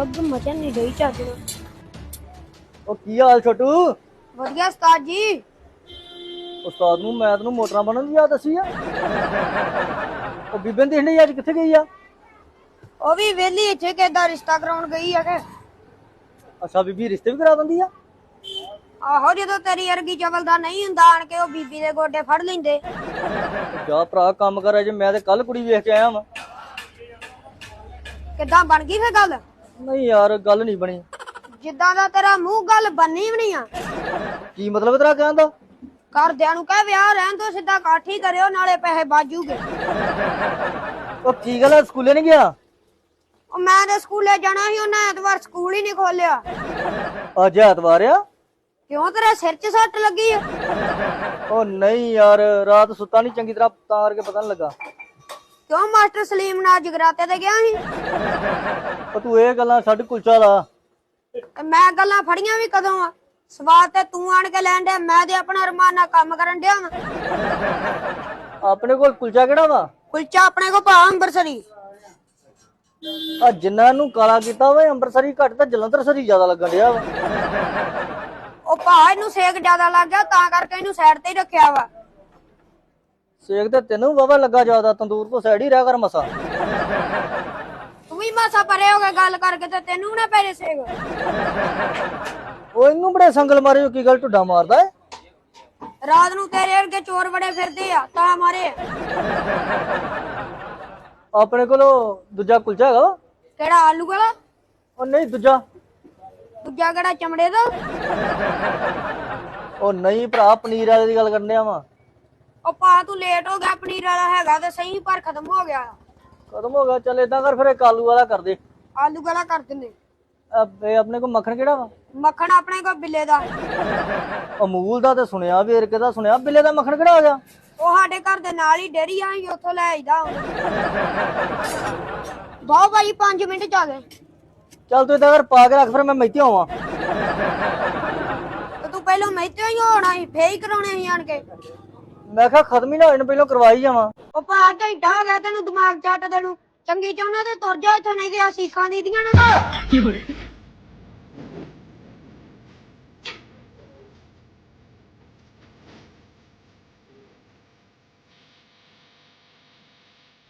ਅੱਗ ਮਚਣ ਨਹੀਂ ਗਈ ਚੱਜ ਨਾਲ। ਉਹ ਕੀ ਹਾਲ ਛੋਟੂ? ਵਧੀਆ ਉਸਤਾਦ ਜੀ। ਉਸਤਾਦ ਨੂੰ ਮੈਂ ਤੈਨੂੰ ਮੋਟਰਾਂ ਬਣਨ ਦੀ ਯਾਦ ਦੱਸੀ ਆ। ਉਹ ਬੀਬਨ ਦੀ ਹੰਡੀ ਅੱਜ ਕਿੱਥੇ ਗਈ ਆ? ਉਹ ਵੀ ਵੇਲੀ ਇੱਥੇ ਕਿਦਾ ਰਿਸ਼ਤਾ ਕਰਾਉਣ ਗਈ ਆ ਕਿ। ਅੱਛਾ ਬੀਬੀ ਰਿਸ਼ਤੇ ਵੀ ਕਰਾ ਦਿੰਦੀ ਆ? ਆਹੋ ਜਦੋਂ ਤੇਰੀ ਅਰਗੀ ਚਵਲਦਾ ਨਹੀਂ ਹੁੰਦਾ ਆਣ ਕੇ ਉਹ ਬੀਬੀ ਦੇ ਗੋਡੇ ਫੜ ਲੈਂਦੇ। ਜਾ ਭਰਾ ਕੰਮ ਕਰ ਅਜੇ ਮੈਂ ਤੇ ਕੱਲ ਕੁੜੀ ਵੇਖ ਕੇ ਆਇਆ ਵਾਂ। ਕਿੱਦਾਂ ਬਣ ਗਈ ਫੇ ਗੱਲ? ਨਹੀਂ ਯਾਰ ਗੱਲ ਨਹੀਂ ਬਣੀ। ਜਿੱਦਾਂ ਦਾ ਤੇਰਾ ਮੂੰਹ ਗੱਲ ਬੰਨੀ ਵੀ ਨਹੀਂ ਆ। ਕੀ ਮਤਲਬ ਤੇਰਾ ਕਹਿਣ ਦਾ? ਘਰਦਿਆਂ ਨੂੰ ਕਹਿ ਵਿਆਹ ਰਹਿਣ ਤੋਂ ਸਿੱਧਾ ਕਾਠੀ ਕਰਿਓ ਨਾਲੇ ਪੈਸੇ ਬਾਜੂਗੇ। ਉਹ ਕੀ ਗੱਲ ਆ ਸਕੂਲੇ ਨਹੀਂ ਗਿਆ? ਉਹ ਮੈਂ ਤੇ ਸਕੂਲੇ ਜਾਣਾ ਸੀ ਉਹਨਾਂ ਐਤਵਾਰ ਸਕੂਲ ਹੀ ਨਹੀਂ ਖੋਲਿਆ ਅੱਜ ਐਤਵਾਰ ਆ? ਕਿਉਂ ਤੇਰੇ ਸਿਰ 'ਚ ਸੱਟ ਲੱਗੀ ਆ? ਉਹ ਨਹੀਂ ਯਾਰ ਰਾਤ ਸੁੱਤਾ ਨਹੀਂ ਚੰਗੀ ਤਰ੍ਹਾਂ ਤਾਂ ਕਰਕੇ ਪਤਾ ਨਹੀਂ ਲੱਗਾ। ਕਿਉਂ ਮਾਸਟਰ ਸਲੀਮ ਨਾਲ ਜਗਰਾਤੇ ਤੇ ਗਿਆ ਸੀ? ਉਹ ਤੂੰ ਇਹ ਗੱਲਾਂ ਛੱਡ ਕੁਲਚਾ ਲਾ। ਤੇ ਮੈਂ ਗੱਲਾਂ ਫੜੀਆਂ ਵੀ ਕਦੋਂ ਆ? ਸਵਾਦ ਤੇ ਤੂੰ ਆਣ ਕੇ ਲੈਣ ਡਿਆ ਮੈਂ ਤੇ ਆਪਣਾ ਰਮਾਨ ਨਾਲ ਕੰਮ ਕਰਨ ਡਿਆ ਵਾਂ। ਆਪਣੇ ਕੋਲ ਕੁਲਚਾ ਕਿਹੜਾ ਵਾ? ਕੁਲਚਾ ਆਪਣੇ ਕੋ ਭਾ ਅੰਬਰਸਰੀ। ਆ ਜਿੰਨਾਂ ਨੂੰ ਕਾਲਾ ਕੀਤਾ ਵਾ ਇਹ ਅੰਮ੍ਰਿਤਸਰੀ ਘੱਟ ਤਾਂ ਜਲੰਧਰ ਸਰੀ ਜ਼ਿਆਦਾ ਲੱਗਣ ਡਿਆ ਵਾ। ਉਹ ਭਾ ਇਹਨੂੰ ਸੇਕ ਜ਼ਿਆਦਾ ਲੱਗ ਗਿਆ ਤਾਂ ਕਰਕੇ ਇਹਨੂੰ ਸਾਈਡ ਤੇ ਹੀ ਰੱਖਿਆ ਵਾ। ਸੇਕ ਤੇ ਤੈਨੂੰ ਵਾਵਾ ਲੱਗਾ ਜ਼ਿਆਦਾ ਤੰਦੂਰ ਤੋਂ ਸਾਈਡ ਹੀ ਰਹਿ ਕਰ ਮਸਾ। ਤੂੰ ਵੀ ਮਾਸਾ ਪਰੇ ਹੋ ਕੇ ਗੱਲ ਕਰਕੇ ਤੇ ਤੈਨੂੰ ਨਾ ਪੈਰੇ ਸੇਕ। ਉਹ ਇਹਨੂੰ ਬੜੇ ਸੰਗਲ ਮਾਰੇ ਕੀ ਗੱਲ ਢੁੱਡਾ ਮਾਰਦਾ ਏ? ਰਾਤ ਨੂੰ ਤੇਰੇ ਵਰਗੇ ਚੋਰ ਬੜੇ ਫਿਰਦੇ ਆ ਤਾਂ ਮਾਰੇ। ਆਪਣੇ ਕੋਲ ਉਹ ਦੂਜਾ ਕੁਲਚਾ ਹੈਗਾ ਵਾ? ਕਿਹੜਾ ਆਲੂ ਵਾਲਾ? ਉਹ ਨਹੀਂ ਦੂਜਾ। ਦੂਜਾ ਕਿਹੜਾ ਚਮੜੇ ਦਾ? ਉਹ ਨਹੀਂ ਭਰਾ ਪਨੀਰ ਵਾਲੇ ਦੀ ਗੱਲ ਕਰਨ ਡਿਆ ਵਾ। ਉਹ ਪਾ ਤੂੰ ਲੇਟ ਹੋ ਗਿਆ ਪਨੀਰ ਵਾਲਾ ਹੈਗਾ ਤੇ ਸਹੀ ਪਰ ਖਤਮ ਹੋ ਗਿਆ। ਖਤਮ ਹੋ ਗਿਆ ਚੱਲ ਏਦਾਂ ਕਰ ਫਿਰ ਇੱਕ ਆਲੂ ਵਾਲਾ ਕਰ ਦੇ। ਆਲੂ ਵਾਲਾ ਕਰ ਦਿੰਦੇ। ਇਹ ਆਪਣੇ ਕੋਲ ਮੱਖਣ ਕਿਹੜਾ ਵਾ? ਮੱਖਣ ਆਪਣੇ ਕੋ ਬਿੱਲੇ ਦਾ। ਅਮੂਲ ਦਾ ਤੇ ਸੁਣਿਆ ਵੇਰਕੇ ਦਾ ਸੁਣਿਆ ਬਿੱਲੇ ਦਾ ਮੱਖਣ ਕਿਹੜਾ ਆ ਗਿਆ? ਉਹ ਸਾਡੇ ਘਰ ਦੇ ਨਾਲ ਹੀ ਡੇਰੀ ਆ ਅਸੀਂ ਉੱਥੋਂ ਲੈ ਆਈਦਾ। ਬਹੁਤ ਭਾਈ 5 ਮਿੰਟ ਚ ਆ ਗਏ। ਚੱਲ ਤੂੰ ਏਦਾਂ ਕਰ ਪਾ ਕੇ ਰੱਖ ਫਿਰ ਮੈਂ ਮੈਥੇ ਆਵਾਂ। ਤੇ ਤੂੰ ਪਹਿਲਾਂ ਮੈਥੋਂ ਹੀ ਹੋਣਾ ਸੀ ਫੇਰ ਹੀ ਕਰਾਉਣੇ ਸੀ ਆਣ ਕੇ। ਮੈਂ ਕਿਹਾ ਖਤਮ ਹੀ ਨਾ ਹੋਣ ਪਹਿਲਾਂ ਕਰਵਾਈ ਜਾਵਾਂ। ਉਹ ਭਾ ਘੰਟਾ ਹੋ ਗਿਆ ਤੈਨੂੰ ਦਿਮਾਗ ਚੱਟ ਦੇ ਚੰਗੀ ਚਾਹੁੰਦਾ ਤੇ ਤੁਰ ਜਾ ਇੱਥੋਂ ਨਹੀਂ ਤੇ ਆ ਸੀਖਾਂ ਦੀ ਦੀਆਂ ਨਾ।